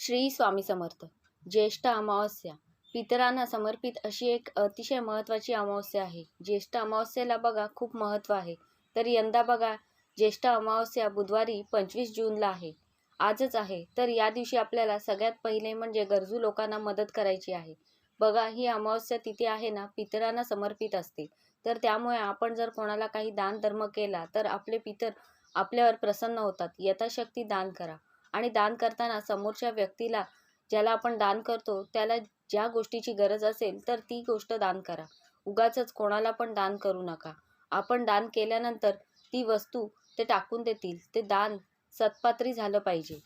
श्री स्वामी समर्थ. ज्येष्ठ अमावस्या. पितरांना समर्पित अशी एक अतिशय महत्त्वाची अमावस्या आहे. ज्येष्ठ अमावस्येला बघा खूप महत्त्व आहे. तर यंदा बघा ज्येष्ठ अमावस्या बुधवारी पंचवीस जूनला आहे. आजच आहे. तर या दिवशी आपल्याला सगळ्यात पहिले म्हणजे गरजू लोकांना मदत करायची आहे. बघा ही अमावस्या तिथी आहे ना पितरांना समर्पित असते. तर त्यामुळे आपण जर कोणाला काही दान धर्म केला तर आपले पितर आपल्यावर प्रसन्न होतात. यथाशक्ती दान करा. आणि दान करताना समोरच्या व्यक्तीला ज्याला आपण दान करतो त्याला ज्या गोष्टीची गरज असेल तर ती गोष्ट दान करा. उगाच कोणाला पण दान करू नका. आपण दान केल्यानंतर ती वस्तू ते टाकून देतील ते दान सत्पात्री झालं पाहिजे.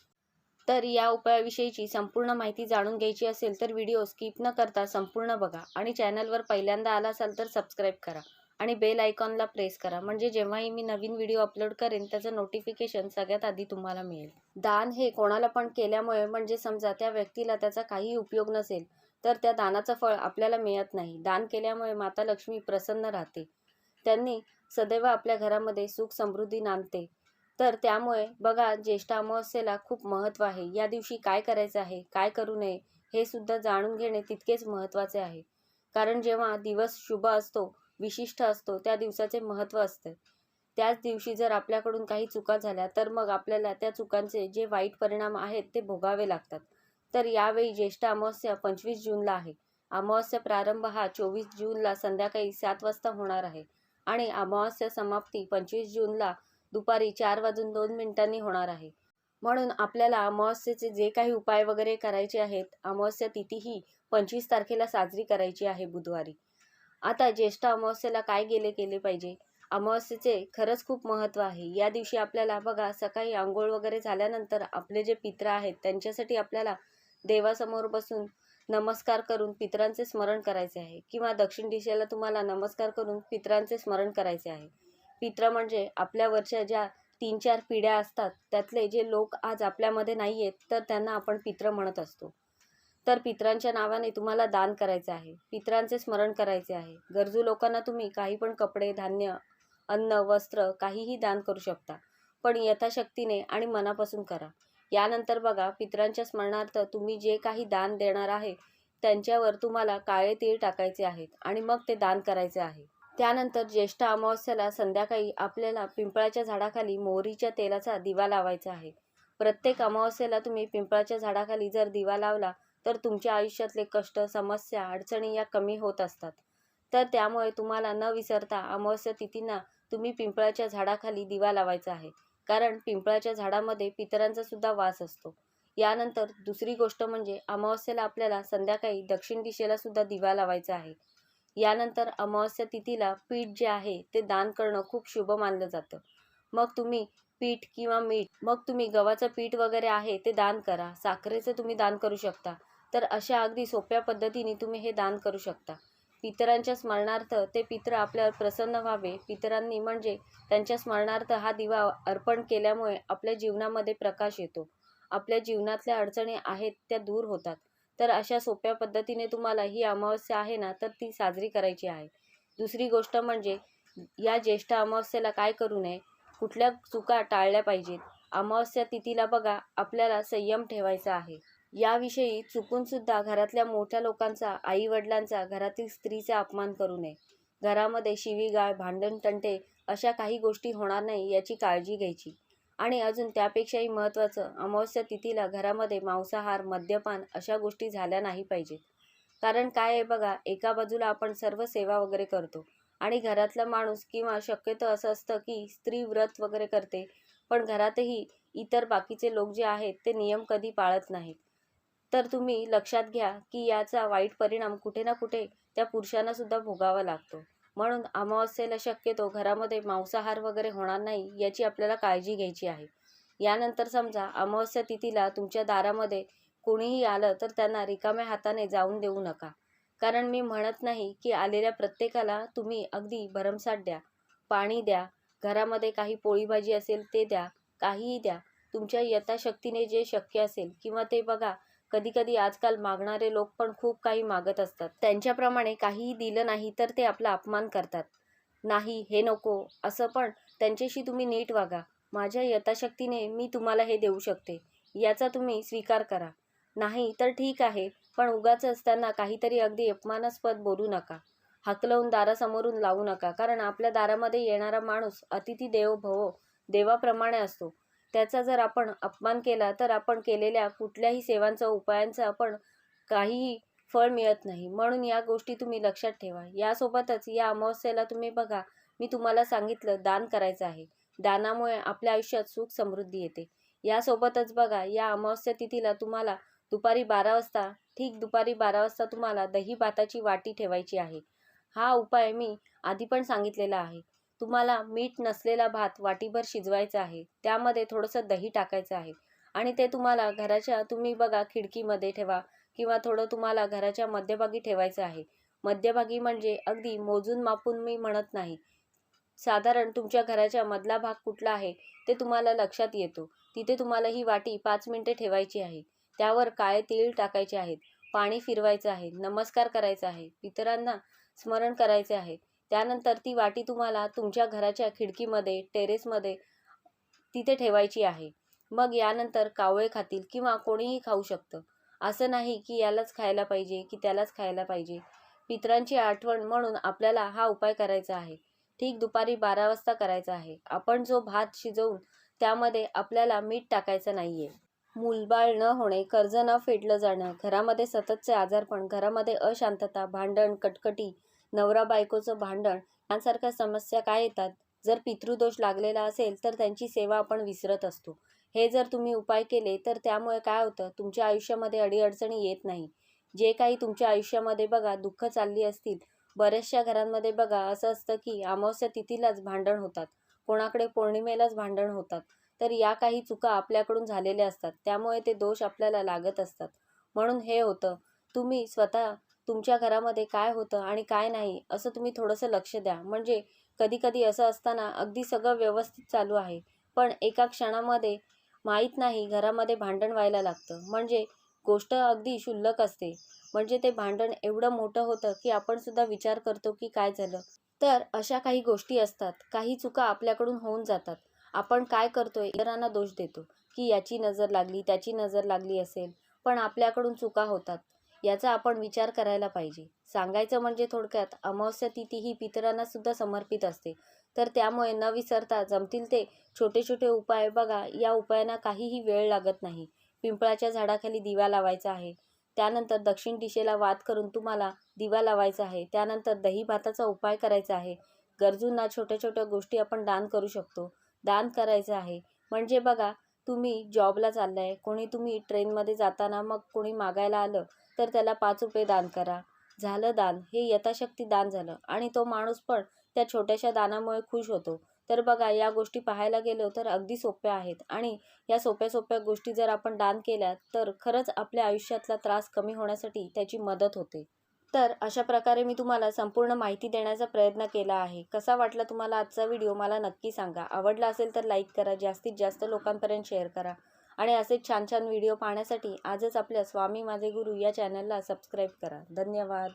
तर या उपायाविषयीची संपूर्ण माहिती जाणून घ्यायची असेल तर व्हिडिओ स्किप न करता संपूर्ण बघा आणि चॅनलवर पहिल्यांदा आला असाल तर सबस्क्राईब करा. आणि बेल आयकॉनला प्रेस करा. म्हणजे जेव्हाही मी नवीन व्हिडिओ अपलोड करेन त्याचं नोटिफिकेशन सगळ्यात आधी तुम्हाला मिळेल. दान हे कोणाला पण केल्यामुळे म्हणजे समजा त्या व्यक्तीला त्याचा काही उपयोग नसेल तर त्या दानाचं फळ आपल्याला मिळत नाही. दान केल्यामुळे माता लक्ष्मी प्रसन्न राहते. त्यांनी सदैव आपल्या घरामध्ये सुख समृद्धी नांदते. तर त्यामुळे बघा ज्येष्ठ अमावस्येला खूप महत्त्व आहे. या दिवशी काय करायचं आहे काय करू नये हे सुद्धा जाणून घेणे तितकेच महत्त्वाचे आहे. कारण जेव्हा दिवस शुभ असतो विशिष्ट असतो त्या दिवसाचे महत्त्व असते. त्याच दिवशी जर आपल्याकडून काही चुका झाल्या तर मग आपल्याला त्या चुकांचे जे वाईट परिणाम आहेत ते भोगावे लागतात. तर यावेळी ज्येष्ठ अमावस्या पंचवीस जूनला आहे. अमावस्या प्रारंभ हा चोवीस जूनला संध्याकाळी सात वाजता होणार आहे आणि अमावस्या समाप्ती पंचवीस जूनला दुपारी चार वाजून दोन मिनिटांनी होणार आहे. म्हणून आपल्याला अमावस्येचे जे काही उपाय वगैरे करायचे आहेत अमावस्या तिथीही पंचवीस तारखेला साजरी करायची आहे बुधवारी. आता ज्येष्ठ अमावस्येला काय गेले केले पाहिजे? अमावस्येचे खरंच खूप महत्त्व आहे. या दिवशी आपल्याला बघा सकाळी आंघोळ वगैरे झाल्यानंतर आपले जे पित्र आहेत त्यांच्यासाठी आपल्याला देवासमोर बसून नमस्कार करून पितरांचे स्मरण करायचे आहे. किंवा दक्षिण दिशेला तुम्हाला नमस्कार करून पितरांचे स्मरण करायचे आहे. पित्र म्हणजे आपल्यावरच्या ज्या तीन चार पिढ्या असतात त्यातले जे लोक आज आपल्यामध्ये नाही आहेत तर त्यांना आपण पित्र म्हणत असतो. तर पित्रांच्या नावाने तुम्हाला दान करायचं आहे. पित्रांचे स्मरण करायचे आहे. गरजू लोकांना तुम्ही काही पण कपडे धान्य अन्न वस्त्र काहीही दान करू शकता. पण यथाशक्तीने आणि मनापासून करा. यानंतर बघा पित्रांच्या स्मरणार्थ तुम्ही जे काही दान देणार आहे त्यांच्यावर तुम्हाला काळे तीळ टाकायचे आहेत आणि मग ते दान करायचे आहे. त्यानंतर ज्येष्ठ अमावस्याला संध्याकाळी आपल्याला पिंपळाच्या झाडाखाली मोहरीच्या तेलाचा दिवा लावायचा आहे. प्रत्येक अमावस्येला तुम्ही पिंपळाच्या झाडाखाली जर दिवा लावला तर तुमच्या आयुष्यातले कष्ट समस्या अडचणी या कमी होत असतात. तर त्यामुळे तुम्हाला न विसरता अमावस्या तिथींना तुम्ही पिंपळाच्या झाडाखाली दिवा लावायचा आहे. कारण पिंपळाच्या झाडामध्ये पितरांचा सुद्धा वास असतो. यानंतर दुसरी गोष्ट म्हणजे अमावस्येला आपल्याला संध्याकाळी दक्षिण दिशेला सुद्धा दिवा लावायचा आहे. यानंतर अमावस्या तिथीला पीठ जे आहे ते दान करणं खूप शुभ मानलं जातं. मग तुम्ही पीठ किंवा मीठ मग तुम्ही गव्हाचं पीठ वगैरे आहे ते दान करा. साखरेचं तुम्ही दान करू शकता. तर अशा अगदी सोप्या पद्धतीने तुम्ही हे दान करू शकता. पितरांच्या स्मरणार्थ ते पितर आपल्यावर प्रसन्न व्हावे. पितरांनी म्हणजे त्यांच्या स्मरणार्थ हा दिवा अर्पण केल्यामुळे आपल्या जीवनामध्ये प्रकाश येतो. आपल्या जीवनातल्या अडचणी आहेत त्या दूर होतात. तर अशा सोप्या पद्धतीने तुम्हाला ही अमावस्या आहे ना तर ती साजरी करायची आहे. दुसरी गोष्ट म्हणजे या ज्येष्ठ अमावस्येला काय करू नये? कुठल्या चुका टाळल्या पाहिजेत? अमावस्या तिथीला बघा आपल्याला संयम ठेवायचा आहे. याविषयी चुकूनसुद्धा घरातल्या मोठ्या लोकांचा आईवडिलांचा घरातील स्त्रीचा अपमान करू नये. घरामध्ये शिवीगाळ भांडण तंटे अशा काही गोष्टी होणार नाही याची काळजी घ्यायची. आणि अजून त्यापेक्षाही महत्त्वाचं अमावस्या तिथीला घरामध्ये मांसाहार मद्यपान अशा गोष्टी झाल्या नाही पाहिजेत. कारण काय आहे बघा एका बाजूला आपण सर्व सेवा वगैरे करतो आणि घरातला माणूस किंवा शक्यतो असं असतं की स्त्री व्रत वगैरे करते पण घरातही इतर बाकीचे लोक जे आहेत ते नियम कधी पाळत नाहीत. तर तुम्ही लक्षात घ्या की याचा वाईट परिणाम कुठे ना कुठे त्या पुरुषांना सुद्धा भोगावा लागतो. म्हणून अमावस्येला शक्यतो घरामध्ये मांसाहार वगैरे होणार नाही याची आपल्याला काळजी घ्यायची आहे. यानंतर समजा अमावस्या तिथीला तुमच्या दारामध्ये कोणीही आलं तर त्यांना रिकाम्या हाताने जाऊन देऊ नका. कारण मी म्हणत नाही की आलेल्या प्रत्येकाला तुम्ही अगदी भरमसाठ द्या. पाणी द्या. घरामध्ये काही पोळीभाजी असेल ते द्या. काहीही द्या. तुमच्या यथाशक्तीने जे शक्य असेल किंवा ते बघा कधी कधी आजकाल मागणारे लोक पण खूप काही मागत असतात. त्यांच्याप्रमाणे काहीही दिलं नाही तर ते आपला अपमान करतात. नाही हे नको असं पण त्यांच्याशी तुम्ही नीट वागा. माझ्या यथाशक्तीने मी तुम्हाला हे देऊ शकते. याचा तुम्ही स्वीकार करा. नाही तर ठीक आहे पण उगाच असताना काहीतरी अगदी अपमानास्पद बोलू नका. हाकलवून दारासमोरून लावू नका कारण आपल्या दारामध्ये येणारा माणूस अतिथी देव भव देवाप्रमाणे असतो. त्याचा जर आपण अपमान केला तर आपण केलेल्या कुठल्याही सेवांचा उपायांचा आपण काहीही फळ मिळत नाही. म्हणून या गोष्टी तुम्ही लक्षात ठेवा. यासोबतच या अमावस्येला तुम्ही बघा मी तुम्हाला सांगितलं दान करायचं आहे. दानामुळे आपल्या आयुष्यात सुख समृद्धी येते. यासोबतच बघा या अमावस्या तिथीला तुम्हाला दुपारी बारा वाजता ठीक दुपारी बारा वाजता तुम्हाला दही भाताची वाटी ठेवायची आहे. हा उपाय मी आधी पण सांगितलेला आहे. तुम्हाला मीठ नसलेला भात वाटीभर शिजवायचा आहे त्यामध्ये थोडंसं दही टाकायचं आहे. आणि ते तुम्हाला घराच्या तुम्ही बघा खिडकीमध्ये ठेवा किंवा थोडं तुम्हाला घराच्या मध्यभागी ठेवायचं आहे. मध्यभागी म्हणजे अगदी मोजून मापून मी म्हणत नाही. साधारण तुमच्या घराच्या मधला भाग कुठला आहे ते तुम्हाला लक्षात येतो. तिथे तुम्हाला ही वाटी पाच मिनिटे ठेवायची आहे. त्यावर काळे तेल टाकायचे आहेत. पाणी फिरवायचं आहे. नमस्कार करायचा आहे. पितरांना स्मरण करायचे आहे. त्यानंतर ती वाटी तुम्हाला तुमच्या घराच्या खिडकीमध्ये टेरेसमध्ये तिथे ठेवायची आहे. मग यानंतर कावळे खातील किंवा कोणीही खाऊ शकतं. असं नाही की यालाच खायला पाहिजे की त्यालाच खायला पाहिजे. पितरांची आठवण म्हणून आपल्याला हा उपाय करायचा आहे. ठीक दुपारी बारा वाजता करायचा आहे. आपण जो भात शिजवून त्यामध्ये आपल्याला मीठ टाकायचं नाहीये. मूलबाळ न होणे कर्ज न फेडलं जाणं घरामध्ये सततचे आजारपण घरामध्ये अशांतता भांडण कटकटी नवरा बायकोचं भांडण यांसारख्या समस्या काय येतात? जर पितृदोष लागलेला असेल तर त्यांची सेवा आपण विसरत असतो. हे जर तुम्ही उपाय केले तर त्यामुळे काय होतं? तुमच्या आयुष्यामध्ये अडीअडचणी येत नाही. जे काही तुमच्या आयुष्यामध्ये बघा दुःख चालली असतील बऱ्याचशा घरांमध्ये बघा असं असतं की अमावस्या तिथीलाच भांडण होतात. कोणाकडे पौर्णिमेलाच भांडण होतात. तर या काही चुका आपल्याकडून झालेल्या असतात. त्यामुळे ते दोष आपल्याला लागत असतात. म्हणून हे होतं. तुम्ही स्वतः तुमच्या घरामध्ये काय होतं आणि काय नाही असं तुम्ही थोडंसं लक्ष द्या. म्हणजे कधीकधी असं असताना अगदी सगळं व्यवस्थित चालू आहे. पण एका क्षणामध्ये माहीत नाही घरामध्ये भांडण व्हायला लागतं. म्हणजे गोष्ट अगदी क्षुल्लक असते. म्हणजे ते भांडण एवढं मोठं होतं की आपण सुद्धा विचार करतो की काय झालं. तर अशा काही गोष्टी असतात. काही चुका आपल्याकडून होऊन जातात. आपण काय करतोय? इतरांना दोष देतो की याची नजर लागली त्याची नजर लागली असेल. पण आपल्याकडून चुका होतात. याचा आपण विचार करायला पाहिजे. सांगायचं म्हणजे थोडक्यात अमावस्या तिथी ही पितरांना सुद्धा समर्पित असते. तर त्यामुळे न विसरता जमतील ते छोटे छोटे उपाय बघा. या उपायांना काहीही वेळ लागत नाही. पिंपळाच्या झाडाखाली दिवा लावायचा आहे. त्यानंतर दक्षिण दिशेला वाद करून तुम्हाला दिवा लावायचा आहे. त्यानंतर दही भाताचा उपाय करायचा आहे. गरजूंना छोट्या छोट्या गोष्टी आपण दान करू शकतो. दान करायचं आहे. म्हणजे बघा तुम्ही जॉबला चाललाय. कोणी तुम्ही ट्रेनमध्ये जाताना मग कोणी मागायला आलं तर त्याला पाच रुपये दान करा. झालं दान. हे यथाशक्ती दान झालं आणि तो माणूस पण त्या छोट्याशा दानामुळे खुश होतो. तर बघा या गोष्टी पाहायला गेलो तर अगदी सोप्या आहेत आणि या सोप्या सोप्या गोष्टी जर आपण दान केल्या तर खरंच आपल्या आयुष्यातला त्रास कमी होण्यासाठी त्याची मदत होते. तर अशा प्रकारे मी तुम्हाला संपूर्ण माहिती देण्याचा प्रयत्न केला आहे. कसा वाटला तुम्हाला आजचा व्हिडिओ मला नक्की सांगा. आवडला असेल तर लाईक करा. जास्तीत जास्त लोकांपर्यंत शेअर करा. आणि असे छान छान व्हिडिओ पाहण्यासाठी आजच आपल्या स्वामी माझे गुरु या चॅनलला सबस्क्राईब करा. धन्यवाद.